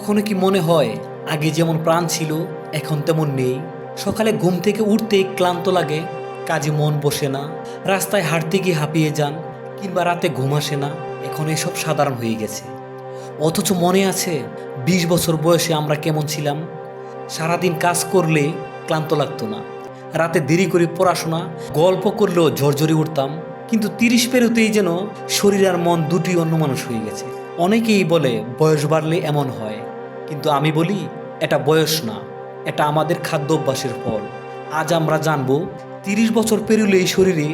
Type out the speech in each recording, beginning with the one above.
কখনো কি মনে হয়, আগে যেমন প্রাণ ছিল, এখন তেমন নেই? সকালে ঘুম থেকে উঠতেই ক্লান্ত লাগে, কাজে মন বসে না, রাস্তায় হাঁটতে গিয়ে হাঁপিয়ে যান, কিংবা রাতে ঘুম আসে না, এখন এসব সাধারণ হয়ে গেছে। অথচ মনে আছে, বিশ বছর বয়সে আমরা কেমন ছিলাম? সারাদিন কাজ করলে ক্লান্ত লাগতো না, রাতে দেরি করে পড়াশোনা, গল্প করলেও ঝরঝরে উঠতাম, কিন্তু তিরিশ পেরোতেই যেন শরীর আর মন দুটি অন্য মানুষ হয়ে গেছে। অনেকেই বলে, বয়স বাড়লে এমন হয় কিন্তু আমি বলি, এটা বয়স না, এটা আমাদের খাদ্য অভ্যাসের ফল। আজ আমরা জানব, তিরিশ বছর পেরোলে এই শরীরে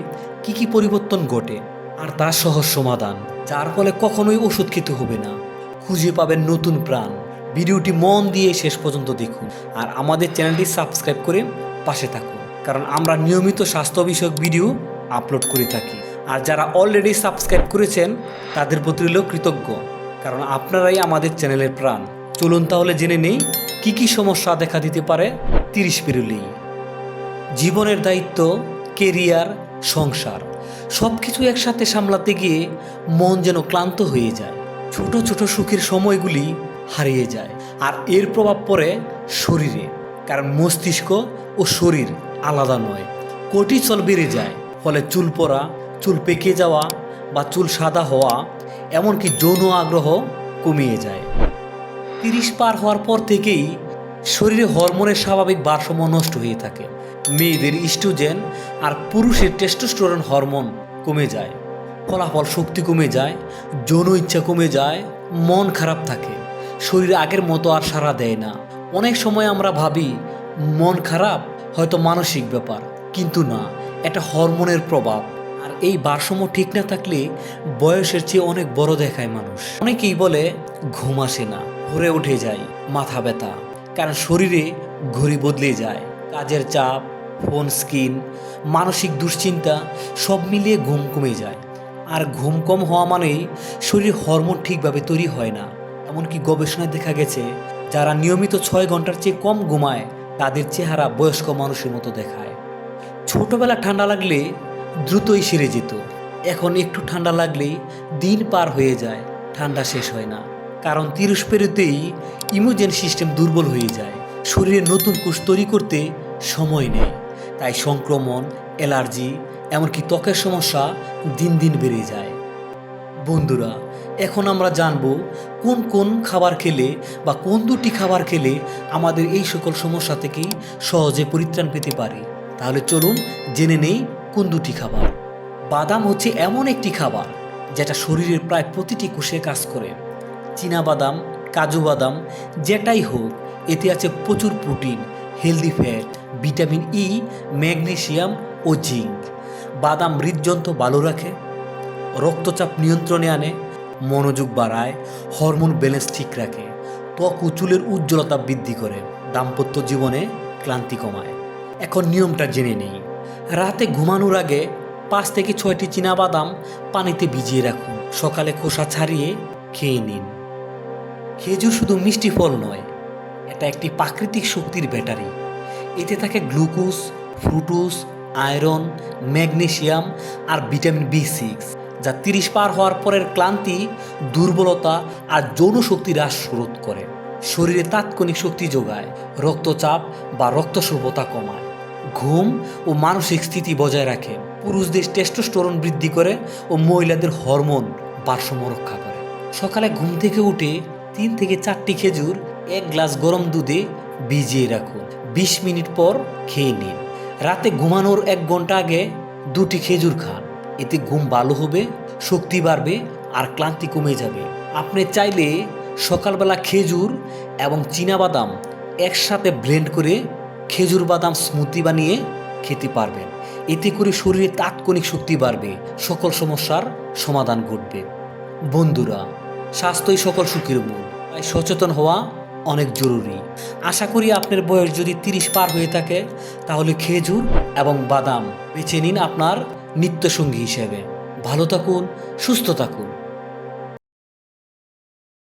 কি কি পরিবর্তন ঘটে আর তার সহজ সমাধান, যার ফলে কখনোই ওষুধ খেতে হবে না। খুঁজে পাবেন নতুন প্রাণ। ভিডিওটি মন দিয়ে শেষ পর্যন্ত দেখুন আর আমাদের চ্যানেলটি সাবস্ক্রাইব করে পাশে থাকুন, কারণ আমরা নিয়মিত স্বাস্থ্য বিষয়ক ভিডিও আপলোড করে থাকি। আর যারা অলরেডি সাবস্ক্রাইব করেছেন, তাদের প্রতি রইল কৃতজ্ঞ, কারণ আপনারাই আমাদের চ্যানেলের প্রাণ। চলুন তাহলে জেনে নেই, কি কি সমস্যা দেখা দিতে পারে তিরিশ পেরুলেই জীবনের দায়িত্ব, কেরিয়ার, সংসার সব কিছু একসাথে সামলাতে গিয়ে মন যেন ক্লান্ত হয়ে যায়। ছোট ছোট সুখের সময়গুলি হারিয়ে যায়, আর এর প্রভাব পড়ে শরীরে, কারণ মস্তিষ্ক ও শরীর আলাদা নয় কোটিচল বেড়ে যায়, ফলে চুল পড়া, চুল পেকে যাওয়া বা চুল সাদা হওয়া, এমনকি যৌন আগ্রহ কমিয়ে যায়। তিরিশ পার হওয়ার পর থেকেই শরীরে হরমোনের স্বাভাবিক ভারসাম্য নষ্ট হয়ে থাকে। মেয়েদের ইস্ট্রোজেন আর পুরুষের টেস্টোস্টেরন হরমোন কমে যায়। ফলাফল শক্তি কমে যায়, যৌন ইচ্ছা কমে যায়, মন খারাপ থাকে। শরীর আগের মতো আর সাড়া দেয় না। অনেক সময় আমরা ভাবি, মন খারাপ হয়তো মানসিক ব্যাপার, কিন্তু না, এটা হরমোনের প্রভাব। আর এই ভারসাম্য ঠিক না থাকলে বয়সের চেয়ে অনেক বড় দেখায় মানুষ। অনেকেই বলে, ঘুম আসে না। ভরে উঠে যায় মাথা ব্যথা, কারণ শরীরে ঘড়ি বদলে যায়। কাজের চাপ ফোন স্ক্রিন মানসিক দুশ্চিন্তা, সব মিলিয়ে ঘুম কমে যায়। আর ঘুম কম হওয়া মানেই শরীর হরমোন ঠিকভাবে তৈরি হয় না। এমনকি গবেষণায় দেখা গেছে, যারা নিয়মিত ছয় ঘণ্টার চেয়ে কম ঘুমায়, তাদের চেহারা বয়স্ক মানুষের মতো দেখায়। ছোটবেলা ঠান্ডা লাগলে দ্রুতই সেরে যেত। এখন একটু ঠান্ডা লাগলেই দিন পার হয়ে যায়, ঠান্ডা শেষ হয় না। কারণ তিরিশ পেরোতেই ইমিউন সিস্টেম দুর্বল হয়ে যায়। শরীরে নতুন কোষ তৈরি করতে সময় নেই তাই সংক্রমণ, অ্যালার্জি, এমনকি ত্বকের সমস্যা দিন দিন বেড়ে যায়। বন্ধুরা, এখন আমরা জানব কোন কোন খাবার খেলে বা কোন দুটি খাবার খেলে আমাদের এই সকল সমস্যা থেকেই সহজে পরিত্রাণ পেতে পারি। তাহলে চলুন জেনে নেই কোন দুটি খাবার। বাদাম হচ্ছে এমন একটি খাবার যেটা শরীরের প্রায় প্রতিটি কোষে কাজ করে। বাদাম, কাজু বাদাম, যেটাই হোক, এতে আছে প্রচুর protein healthy fat vitamin E magnesium ও জিঙ্ক বাদাম হৃদযন্ত্র ভালো রাখে, রক্তচাপ নিয়ন্ত্রণে আনে, মনোযোগ বাড়ায় হরমোন ব্যালেন্স ঠিক রাখে, ত্বক ও চুলের উজ্জ্বলতা বৃদ্ধি করে, দাম্পত্য জীবনে ক্লান্তি কমায়। এখন নিয়মটা জেনে নেই। রাতে ঘুমানোর আগে পাঁচ থেকে ছয়টি বাদাম পানিতে ভিজিয়ে রাখুন। সকালে খোসা ছাড়িয়ে খেয়ে নিন। খেজুর শুধু মিষ্টি ফল নয়, এটা একটি প্রাকৃতিক শক্তির ব্যাটারি। এতে থাকে গ্লুকোজ ফ্রুটোজ আয়রন ম্যাগনেশিয়াম আর ভিটামিন বি সিক্স, যা তিরিশ পার হওয়ার পরের ক্লান্তি, দুর্বলতা আর যৌন শক্তি হ্রাস রোধ করে। শরীরে তাৎক্ষণিক শক্তি যোগায়, রক্তচাপ বা রক্তস্বল্পতা কমায়। ঘুম ও মানসিক স্থিতি বজায় রাখে, পুরুষদের টেস্টোস্টেরন বৃদ্ধি করে ও মহিলাদের হরমোন ভারসাম্য রক্ষা করে। সকালে ঘুম থেকে উঠে তিন থেকে চারটি খেজুর এক গ্লাস গরম দুধে ভিজিয়ে রাখুন। বিশ মিনিট পর খেয়ে নিন। রাতে ঘুমানোর এক ঘণ্টা আগে দুটি খেজুর খান। এতে ঘুম ভালো হবে, শক্তি বাড়বে আর ক্লান্তি কমে যাবে। আপনি চাইলে সকালবেলা খেজুর এবং বাদাম একসাথে ব্লেন্ড করে খেজুর বাদাম স্মুতি বানিয়ে খেতে পারবেন। এতে করে শরীরে তাৎক্ষণিক শক্তি বাড়বে, সকল সমস্যার সমাধান ঘটবে। বন্ধুরা স্বাস্থ্যই সকল সুখের মূল। তাই সচেতন হওয়া অনেক জরুরি। আশা করি আপনার বয়স যদি তিরিশ পার হয়ে থাকে, তাহলে খেজুর এবং বাদাম বেছে নিন আপনার নিত্যসঙ্গী হিসেবে। ভালো থাকুন, সুস্থ থাকুন।